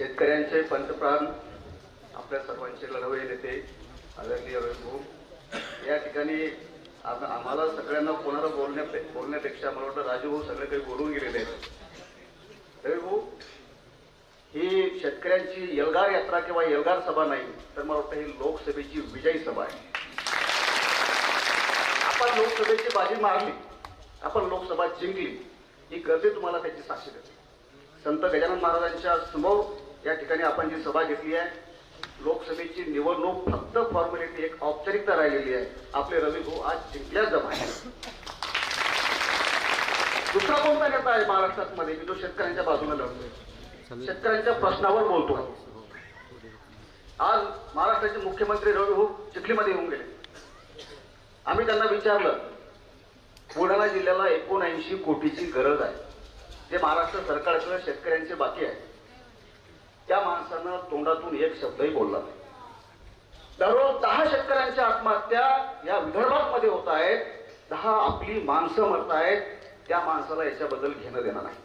शेतकऱ्यांचे पंतप्रधान आपल्या सर्वांचे लढवले नेते आदरणीय रविभाऊ या ठिकाणी आम- आम्हाला सगळ्यांना कोणाला बोलण्या बोलण्यापेक्षा मला वाटतं राजूभाऊ सगळे काही बोलून गेलेले आहेत. रविभाऊ ही शेतकऱ्यांची यलगार यात्रा किंवा यलगार सभा नाही तर मला वाटतं ही लोकसभेची विजयी सभा आहे. आपण लोकसभेची बाजी मारली आपण लोकसभा जिंकली ही गर्दी तुम्हाला त्याची साक्षी देते. संत गजानन महाराजांच्या समोर या ठिकाणी आपण जी सभा घेतली आहे लोकसभेची निवडणूक फक्त फॉर्मॅलिटी एक औपचारिकता राहिलेली आहे. आपले रवी भाऊ आज जिंकल्या जमा दुसरा कोणता नेता आहे महाराष्ट्रात मध्ये की जो शेतकऱ्यांच्या बाजूने लढतोय. शेतकऱ्यांच्या प्रश्नावर बोलतो आज महाराष्ट्राचे मुख्यमंत्री रवी भाऊ चिखलीमध्ये येऊन गेले. आम्ही त्यांना विचारलं बुलढाणा जिल्ह्याला एकोणऐंशी कोटीची गरज आहे. जे महाराष्ट्र सरकारकडे शेतकऱ्यांचे बाकी आहे. त्या माणसानं तोंडातून एक शब्दही बोलला नाही. दररोज दहा शेतकऱ्यांच्या आत्महत्या या विदर्भात मध्ये होत आहेत. दहा आपली माणसं मरत आहेत. त्या माणसाला याच्याबद्दल घेणं देणं नाही.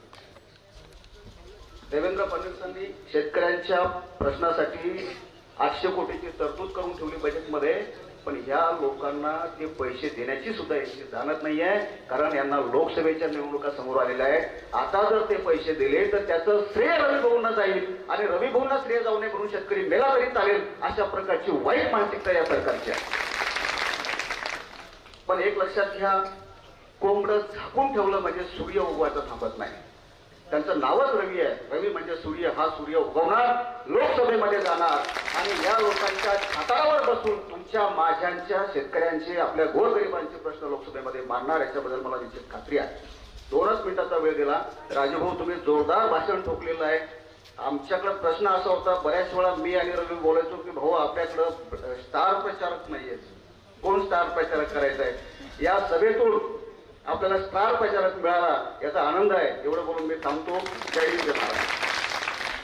देवेंद्र फडणवीसांनी शेतकऱ्यांच्या प्रश्नासाठी आठशे कोटीची तरतूद करून ठेवली बजेटमध्ये पण ह्या लोकांना ते पैसे देण्याची सुद्धा याची जाणत आहे कारण यांना लोकसभेच्या निवडणुका समोर आलेल्या आहेत. आता जर ते पैसे दिले तर त्याचं श्रेय रवी जाईल. आणि रवी श्रेय जाऊ नये म्हणून शेतकरी मेला तरी चालेल अशा प्रकारची वाईट मानसिकता या सरकारची आहे. पण एक लक्षात घ्या कोंबडं झाकून ठेवलं म्हणजे सूर्य उगवायचं थांबत नाही. त्यांचं नावच रवी आहे. रवी म्हणजे सूर्य. हा सूर्य उगवणार लोकसभेमध्ये जाणार आणि या लोकांच्या छातावर बसून तुमच्या माझ्यांच्या शेतकऱ्यांचे आपल्या गोरगरिबांचे प्रश्न लोकसभेमध्ये मांडणार याच्याबद्दल मला निश्चित खात्री आहे. दोनच मिनिटाचा वेळ दिला. राजूभाऊ तुम्ही जोरदार भाषण ठोकलेलं आहे. आमच्याकडे प्रश्न असा होता बऱ्याच वेळा मी आणि रवी बोलायचो की भाऊ आपल्याकडं स्टार प्रचारक नाहीये कोण स्टार प्रचारक करायचा आहे या सभेतून आपल्याला स्टार प्रचारक मिळाला याचा आनंद आहे. एवढं बोलून मी थांबतो. जय हिंद महाराज